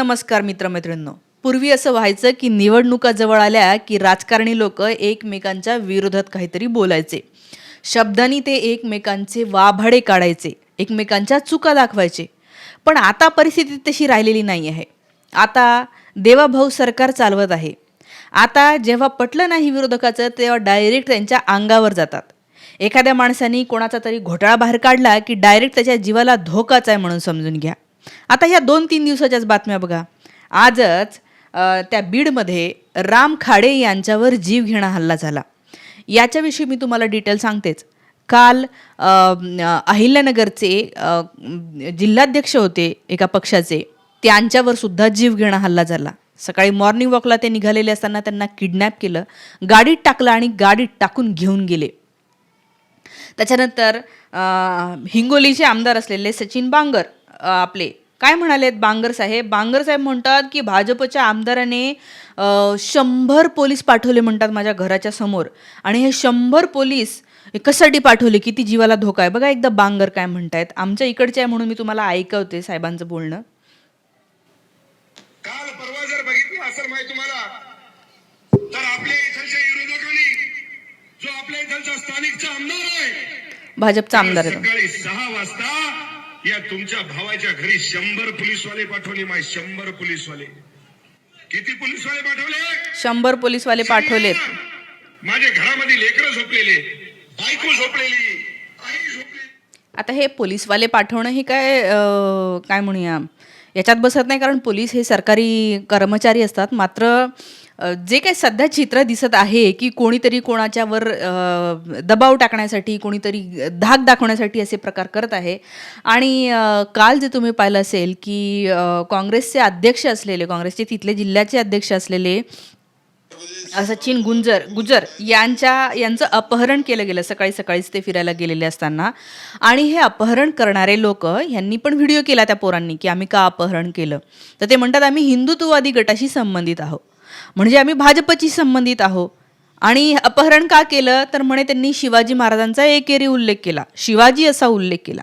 नमस्कार मित्रमैत्रिणींनो. पूर्वी असं व्हायचं की निवडणुका जवळ आल्या की राजकारणी लोक एकमेकांच्या विरोधात काहीतरी बोलायचे. शब्दांनी ते एकमेकांचे वाभाडे काढायचे एकमेकांच्या चुका दाखवायचे. पण आता परिस्थिती तशी राहिलेली नाही आहे. आता देवाभाऊ सरकार चालवत आहे. आता जेव्हा पटलं नाही विरोधकाचं तेव्हा डायरेक्ट त्यांच्या अंगावर जातात. एखाद्या माणसाने कोणाचा तरी घोटाळा बाहेर काढला की डायरेक्ट त्याच्या जीवाला धोकाच आहे म्हणून समजून घ्या. आता ह्या दोन तीन दिवसाच्याच बातम्या बघा. आजच त्या बीडमध्ये राम खाडे यांच्यावर जीव घेणा हल्ला झाला. याच्याविषयी मी तुम्हाला डिटेल सांगतेच. काल अहिल्यानगरचे जिल्हाध्यक्ष होते एका पक्षाचे त्यांच्यावर सुद्धा जीव घेणा हल्ला झाला. सकाळी मॉर्निंग वॉकला ते निघालेले असताना त्यांना किडनॅप केलं गाडीत टाकलं आणि गाडीत टाकून घेऊन गेले. त्याच्यानंतर हिंगोलीचे आमदार असलेले सचिन बांगर आपले. काय म्हणालेत बांगर साहेब? बांगर साहेब म्हणतात की भाजपच्या आमदाराने शंभर पोलीस पाठवले म्हणतात माझ्या घराच्या समोर. आणि हे शंभर पोलीस कशासाठी पाठवले? किती जीवाला धोका आहे? बघा एकदा बांगर काय म्हणतायत. आमच्या इकडचे आहे म्हणून मी तुम्हाला ऐकवते साहेबांचं बोलणं. काल परवा जर बघितलं असेल माहिती तुम्हाला तर आपल्या इथलच्या विरोधकांनी जो आपल्या इथलचा स्थानिकचा आमदार आहे भाजपचा आमदार आहे. सकाळी सहा वाजता या तुमच्या भावाच्या घरी शंभर पोलीसवाले पाठवले माय शंभर पोलीसवाले. किती पोलीसवाले पाठवले? शंभर पोलीसवाले पाठवलेत. माझ्या घरामध्ये लेकरं झोपलेले बायको झोपलेली आता हे पोलीसवाले पाठवणं हे काय काय म्हणूया? याच्यात बसत नाही कारण पोलीस हे सरकारी कर्मचारी असतात. मात्र जे काही सध्या चित्र दिसत आहे की कोणीतरी कोणाच्यावर दबाव टाकण्यासाठी कोणीतरी धाक दाखवण्यासाठी असे प्रकार करत आहे. आणि काल जे तुम्ही पाहिलं असेल की काँग्रेसचे अध्यक्ष असलेले काँग्रेसचे तिथले जिल्ह्याचे अध्यक्ष असलेले सचिन गुंजर गुजर यांच्या यांचं अपहरण केलं गेलं सकाळी सकाळीच ते फिरायला गेलेले असताना. आणि हे अपहरण करणारे लोक यांनी पण व्हिडिओ केला त्या पोरांनी की आम्ही का अपहरण केलं? तर ते म्हणतात आम्ही हिंदुत्ववादी गटाशी संबंधित आहोत. म्हणजे आम्ही भाजपची संबंधित आहोत आणि अपहरण का केलं? तर म्हणे त्यांनी शिवाजी महाराजांचा एकेरी उल्लेख केला. शिवाजी असा उल्लेख केला.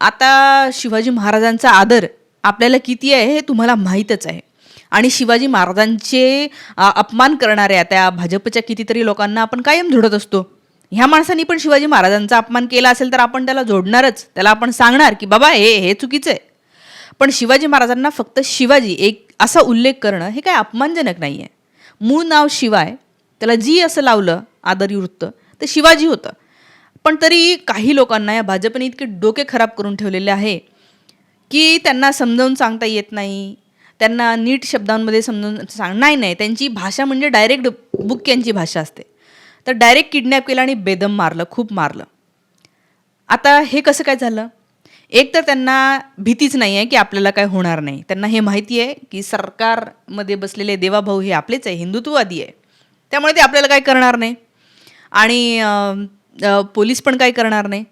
आता शिवाजी महाराजांचा आदर आपल्याला किती आहे हे तुम्हाला माहीतच आहे. आणि शिवाजी महाराजांचे अपमान करणाऱ्या त्या भाजपच्या कितीतरी लोकांना आपण कायम झोडत असतो. ह्या माणसांनी पण शिवाजी महाराजांचा अपमान केला असेल तर आपण त्याला जोडणारच. त्याला आपण सांगणार की बाबा हे हे चुकीचं आहे. पण शिवाजी महाराजांना फक्त शिवाजी एक असा उल्लेख करणं हे काय अपमानजनक नाही आहे मूळ नाव शिवाय त्याला जी असं लावलं आदरी वृत्त तर शिवाजी होतं. पण तरी काही लोकांना या भाजपने इतके डोके खराब करून ठेवलेले आहे की त्यांना समजावून सांगता येत नाही त्यांना नीट शब्दांमध्ये समजावून सांग नाही नाही त्यांची भाषा म्हणजे डायरेक्ट बुक्यांची भाषा असते. तर डायरेक्ट किडनॅप केलं आणि बेदम मारलं खूप मारलं. आता हे कसं काय झालं? एक तर त्यांना भीतीच नाही आहे की आपल्याला काय होणार नाही. त्यांना हे माहिती आहे की सरकारमध्ये बसलेले देवाभाऊ हे आपलेच आहे हिंदुत्ववादी आहे. त्यामुळे ते आपल्याला काय करणार नाही. आणि पोलीस पण काय करणार नाही.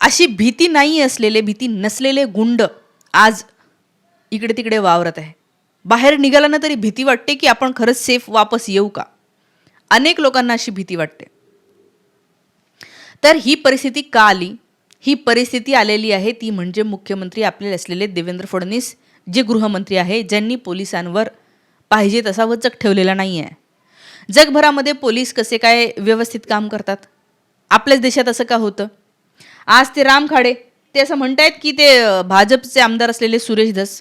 अशी भीती नाही असलेले भीती नसलेले गुंड आज इकडे तिकडे वावरत आहे. बाहेर निघाल्यानं तरी भीती वाटते की आपण खरंच सेफ वापस येऊ का? अनेक लोकांना अशी भीती वाटते. तर ही परिस्थिती का आली? ही परिस्थिती आलेली आहे ती म्हणजे मुख्यमंत्री आपले असलेले देवेंद्र फडणवीस जे गृहमंत्री आहे ज्यांनी पोलिसांवर पाहिजे तसा वचक ठेवलेला नाही आहे जगभरामध्ये पोलीस कसे काय व्यवस्थित काम करतात? आपल्याच देशात असं का होतं? आज ते राम खाडे ते असं म्हणतायत की ते भाजपचे आमदार असलेले सुरेश धस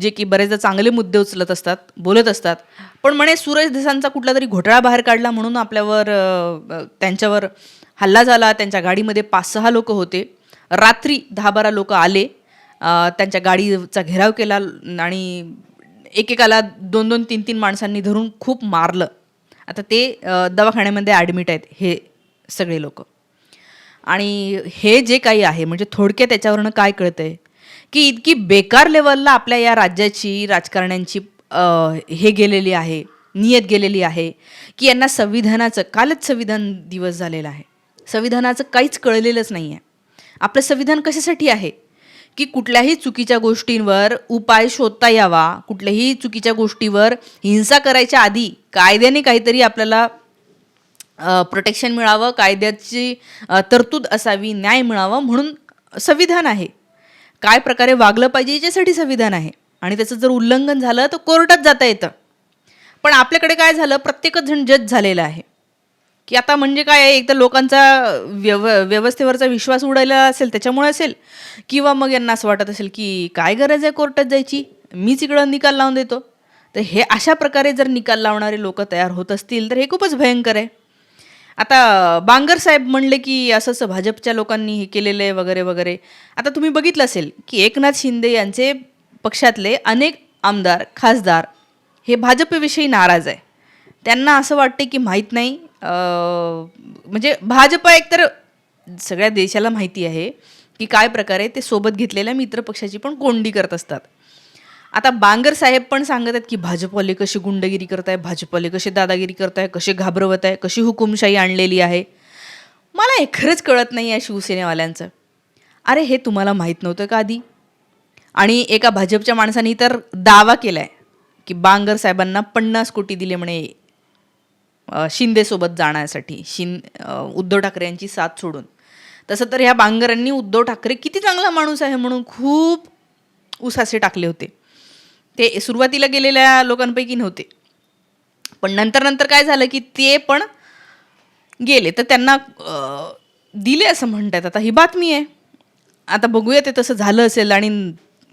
जे की बरेचदा चांगले मुद्दे उचलत असतात बोलत असतात पण म्हणे सुरेश धसांचा कुठला तरी घोटाळा बाहेर काढला म्हणून आपल्यावर त्यांच्यावर हल्ला झाला त्यांच्या गाडीमध्ये पाच सहा लोक होते. रात्री दहा बारा लोक आले. त्यांच्या गाडीचा घेराव केला आणि एकेकाला दोन दोन तीन तीन माणसांनी धरून खूप मारलं. आता ते दवाखान्यामध्ये ॲडमिट आहेत हे सगळे लोक. आणि हे जे काही आहे म्हणजे थोडक्यात त्याच्यावरनं काय कळतं आहे की इतकी बेकार लेवलला आपल्या या राज्याची राजकारण्यांची हे गेलेली आहे नियत गेलेली आहे की यांना संविधानाचं कालच संविधान दिवस झालेला आहे. संविधानाचं काहीच कळलेलंच नाही आहे आपलं संविधान कशासाठी आहे? की कुठल्याही चुकीच्या गोष्टींवर उपाय शोधता यावा कुठल्याही चुकीच्या गोष्टीवर हिंसा करायच्या आधी कायद्याने काहीतरी आपल्याला प्रोटेक्शन मिळावं कायद्याची तरतूद असावी न्याय मिळावा म्हणून संविधान आहे. काय प्रकारे वागलं पाहिजे याच्यासाठी संविधान आहे. आणि त्याचं जर उल्लंघन झालं तर कोर्टात जाता येतं. पण आपल्याकडे काय झालं? प्रत्येकच जण जज झालेला आहे. की आता म्हणजे काय आहे एक तर लोकांचा व्यव व्यवस्थेवरचा विश्वास उडायला असेल त्याच्यामुळे असेल. किंवा मग यांना असं वाटत असेल की काय गरज आहे कोर्टात जायची? मीच इकडं निकाल लावून देतो. तर हे अशा प्रकारे जर निकाल लावणारे लोक तयार होत असतील तर हे खूपच भयंकर आहे. आता बांगर साहेब म्हणले की असं असं भाजपच्या लोकांनी हे केलेलं आहे वगैरे वगैरे. आता तुम्ही बघितलं असेल की एकनाथ शिंदे यांचे पक्षातले अनेक आमदार खासदार हे भाजपविषयी नाराज आहे. त्यांना असं वाटते की माहीत नाही म्हणजे भाजप एकतर सगळ्या देशाला माहिती आहे की काय प्रकारे ते सोबत घेतलेल्या मित्रपक्षाची पण कोंडी करत असतात. आता बांगर साहेब पण सांगत आहेत की भाजपवाले कशी गुंडगिरी करताय भाजपवाले कसे दादागिरी करताय कसे घाबरवत आहे कशी हुकुमशाही आणलेली आहे. मला हे खरंच कळत नाही आहे शिवसेनेवाल्यांचं. अरे हे तुम्हाला माहीत नव्हतं का आधी? आणि एका भाजपच्या माणसाने तर दावा केला आहे की बांगर साहेबांना पन्नास कोटी दिले म्हणे शिंदेसोबत जाण्यासाठी शिं उद्धव ठाकरे यांची साथ सोडून. तसं तर ह्या बांगरांनी उद्धव ठाकरे किती चांगला माणूस आहे म्हणून खूप उसासे टाकले होते. ते सुरुवातीला गेलेल्या लोकांपैकी नव्हते. पण नंतर नंतर काय झालं की ते पण गेले. तर त्यांना दिले असं म्हणतात. आता ही बातमी आहे. आता बघूया ते तसं झालं असेल आणि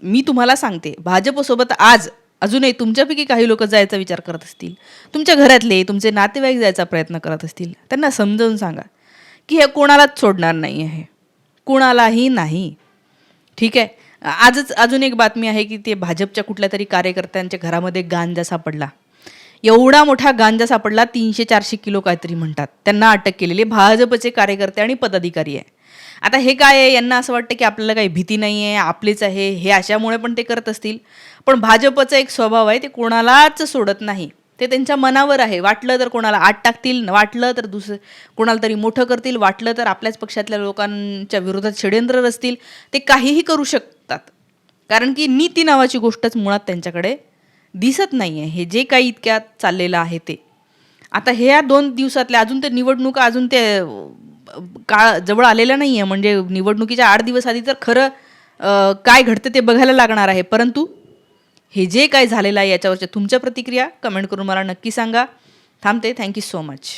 मी तुम्हाला सांगते. भाजपसोबत आज अजूनही तुमच्यापैकी काही लोक जायचा विचार करत असतील तुमच्या घरातले तुमचे नातेवाईक जायचा प्रयत्न करत असतील त्यांना समजावून सांगा की हे कोणालाच सोडणार नाही आहे. कोणालाही नाही. ठीक आहे? आजच अजून एक बातमी आहे की ते भाजपच्या कुठल्या तरी कार्यकर्त्यांच्या घरामध्ये गांजा सापडला. एवढा मोठा गांजा सापडला तीनशे चारशे किलो काहीतरी म्हणतात. त्यांना अटक केलेली भाजपचे कार्यकर्ते आणि पदाधिकारी आहे. आता हे काय आहे? यांना असं वाटतं की आपल्याला काही भीती नाही आहे आपलीच आहे हे अशामुळे पण ते करत असतील. पण भाजपचा एक स्वभाव आहे ते कोणालाच सोडत नाही. ते त्यांच्या मनावर आहे. वाटलं तर कोणाला आत टाकतील वाटलं तर दुसरं कोणाला तरी मोठं करतील वाटलं तर आपल्याच पक्षातल्या लोकांच्या विरोधात षड्यंत्र रचतील. ते काहीही करू शकतात. कारण की नीती नावाची गोष्टच मुळात त्यांच्याकडे दिसत नाही आहे हे जे काही इतक्यात चाललेलं आहे ते. आता ह्या दोन दिवसातल्या अजून ते निवडणुका अजून ते काळ जवळ आलेला नाही आहे म्हणजे निवडणुकीच्या आठ दिवस आधी तर खरं काय घडतं ते बघायला लागणार आहे. परंतु हे जे काय झालेलं आहे याच्यावरच्या तुमच्या प्रतिक्रिया कमेंट करून मला नक्की सांगा. थांबते. Thank you so much